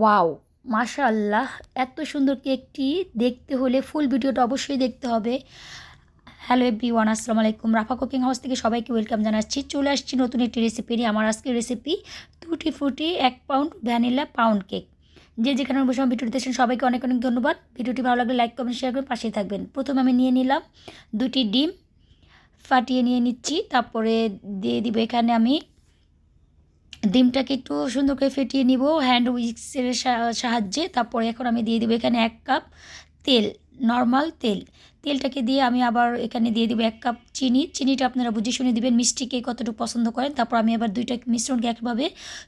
Wow, মাশাআল্লাহ, এত সুন্দর কেকটি। দেখতে হলে ফুল ভিডিওটা অবশ্যই দেখতে হবে। হ্যালো এভরি ওয়ান আসসালামু আলাইকুম। রাফা কুকিং হাউস থেকে সবাইকে ওয়েলকাম জানাচ্ছি। চলে আসছি নতুন একটি রেসিপি নিয়ে। আমার আজকের রেসিপি টুটি ফুটি এক পাউন্ড ভ্যানিলা পাউন্ড কেক যে যেখানে বসে আমার ভিডিওটি দেখছেন, সবাইকে অনেক অনেক ধন্যবাদ। ভিডিওটি ভালো লাগলে লাইক কমেন্ট শেয়ার করে পাশেই থাকবেন। প্রথমে আমি নিয়ে নিলাম দুটি ডিম, ফাটিয়ে নিয়ে নিচ্ছি। তারপরে দিয়ে দিব এখানে আমি ডিমটাকে একটু সুন্দর করে ফেটিয়ে নিব হ্যান্ড উইক্সের সাহায্যে। তারপরে এখন আমি দিয়ে দেবো এখানে এক কাপ তেল নর্মাল তেল। তেলটাকে দিয়ে আমি আবার এখানে দিয়ে দেবো এক কাপ চিনি। চিনিটা আপনারা বুঝে শুনে দেবেন মিষ্টিকে কতটুকু পছন্দ করেন। তারপর আমি আবার দুইটা মিশ্রণকে একভাবে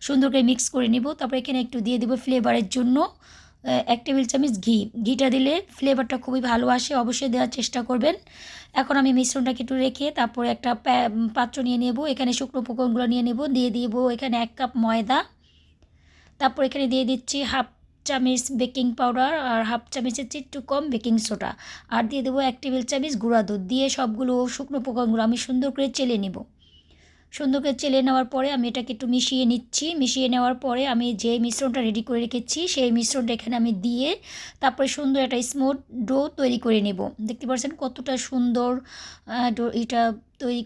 সুন্দর করে মিক্স করে নিব। তারপর এখানে একটু দিয়ে দেবো ফ্লেভারের জন্য। এক টেবিল চামচ ঘি। ঘিটা দিলে ফ্লেভারটা খুবই ভালো আসে, অবশ্যই দেওয়ার চেষ্টা করবেন। এখন আমি মিশ্রণটাকে একটু রেখে তারপরে একটা পাত্র নিয়ে নেব। এখানে শুকনো উপকরণগুলো নিয়ে নেব। দিয়ে দিব এখানে এক কাপ ময়দা। তারপর এখানে দিয়ে দিচ্ছি হাফ চামচ বেকিং পাউডার আর হাফ চামচের চেয়ে একটু কম বেকিং সোডা। আর দিয়ে দেবো এক টেবিল চামচ গুঁড়া দুধ। দিয়ে সবগুলো শুকনো উপকরণগুলো আমি সুন্দর করে চেলে নেব। সুন্দর করে চেলে নেওয়ার পরে আমি এটাকে একটু মিশিয়ে নিচ্ছি। মিশিয়ে নেওয়ার পরে আমি যে মিশ্রণটা রেডি করে রেখেছি, সেই মিশ্রণটা এখানে আমি দিয়ে তারপরে সুন্দর একটা স্মুথ ডো তৈরি করে নেব। দেখতে পাচ্ছেন কতটা সুন্দর ডো এটা তৈরি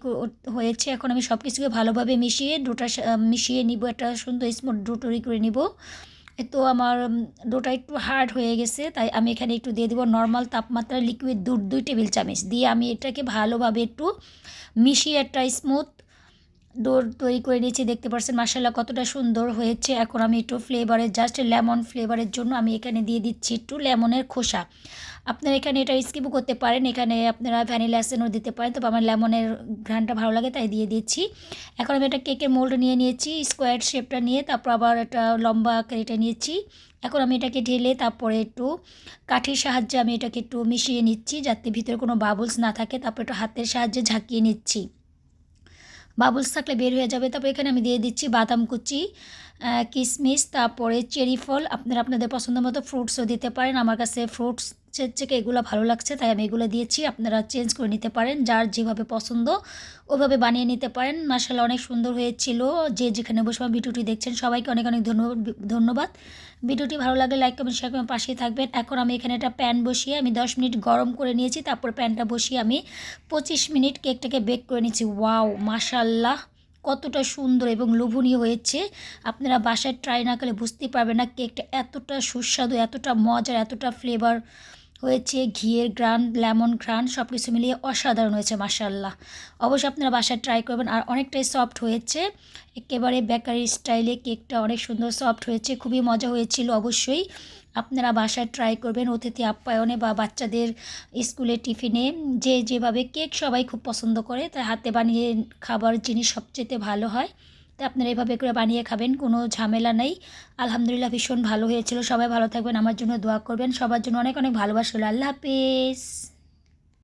হয়েছে। এখন আমি সব কিছুকে ভালোভাবে মিশিয়ে ডোটা মিশিয়ে নিব, একটা সুন্দর স্মুথ ডো তৈরি করে নিব। তো আমার ডোটা একটু হার্ড হয়ে গেছে, তাই আমি এখানে একটু দিয়ে দেবো নর্মাল তাপমাত্রায় লিকুইড দুধ দুই টেবিল চামচ। দিয়ে আমি এটাকে ভালোভাবে একটু মিশিয়ে একটা স্মুথ ডোর তৈরি করে নিয়েছি, দেখতে পাচ্ছেন মাসাল্লাহ কতটা সুন্দর হয়েছে। এখন আমি একটু ফ্লেভারের জাস্ট লেমন ফ্লেভারের জন্য আমি এখানে দিয়ে দিচ্ছি একটু লেমনের খোসা। আপনারা এখানে এটা স্কিপও করতে পারেন, এখানে আপনারা ভ্যানিলা এসেনও দিতে পারেন, তবে আমার লেমনের ঘ্রানটা ভালো লাগে, তাই দিয়ে দিচ্ছি। এখন আমি একটা কেকের মোল্ড নিয়ে নিয়েছি স্কোয়ার শেপটা নিয়ে, তারপর আবার একটা লম্বা আকারিটা নিয়েছি। এখন আমি এটাকে ঢেলে তারপরে একটু কাঠির সাহায্যে আমি এটাকে একটু মিশিয়ে নিচ্ছি, যাতে ভিতরে কোনো বাবলস না থাকে, তারপর একটু হাতের সাহায্যে ঝাঁকিয়ে নিচ্ছি। বাবলস থাকলে বের হয়ে যাবে। তারপর এখানে আমি দিয়ে দিচ্ছি বাদাম কুচি কিশমিশ তারপরে চেরি ফল। আপনারা আপনাদের পছন্দ মতো ফ্রুটসও দিতে পারেন। আমার কাছে ফ্রুটস থেকে এগুলো ভালো লাগছে, তাই আমি এগুলো দিয়েছি। আপনারা চেঞ্জ করে নিতে পারেন, যার যেভাবে পছন্দ, ওভাবে বানিয়ে নিতে পারেন। মাসাল্লাহ অনেক সুন্দর হয়েছিল। যে যেখানে বসে ভিডিওটি দেখছেন, সবাইকে অনেক অনেক ধন্যবাদ ধন্যবাদ। ভিডিওটি ভালো লাগলে লাইক কমেন্ট শেয়ার কমেন্ট পাশেই থাকবেন। এখন আমি এখানে একটা প্যান বসিয়ে আমি দশ মিনিট গরম করে নিয়েছি, তারপর প্যানটা বসিয়ে আমি পঁচিশ মিনিট কেকটাকে বেক করে নিয়েছি। ওয়াও মাসাল্লাহ কতটা সুন্দর এবং লোভনীয় হয়েছে। আপনারা বাসায় ট্রাই না করলে বুঝতেই পারবেন না কেকটা এতটা সুস্বাদু, এতটা মজার, এতটা ফ্লেভার হয়েছে, ঘিয়ের গ্রান লেমন গ্রান সব কিছু মিলিয়ে অসাধারণ হয়েছে মাসাল্লাহ অবশ্যই আপনারা বাসায় ট্রাই করবেন আর অনেকটাই সফট হয়েছে। একেবারে বেকারি স্টাইলে কেকটা অনেক সুন্দর সফট হয়েছে, খুবই মজা হয়েছিল অবশ্যই। আপনারা বাসায় ট্রাই করবেন অতিথি আপ্যায়নে বা বাচ্চাদের স্কুলে টিফিনে। যে যেভাবে কেক সবাই খুব পছন্দ করে, তাই হাতে বানিয়ে খাবার জিনিস সবচেয়ে ভালো হয়। তো আপনারা এভাবে করে বানিয়ে খাবেন, কোনো ঝামেলা নেই। আলহামদুলিল্লাহ ভীষণ ভালো হয়েছিল। সবাই ভালো থাকবেন। আমার জন্য দোয়া করবেন। সবার জন্য অনেক অনেক ভালোবাসা আল্লাহ হাফিজ।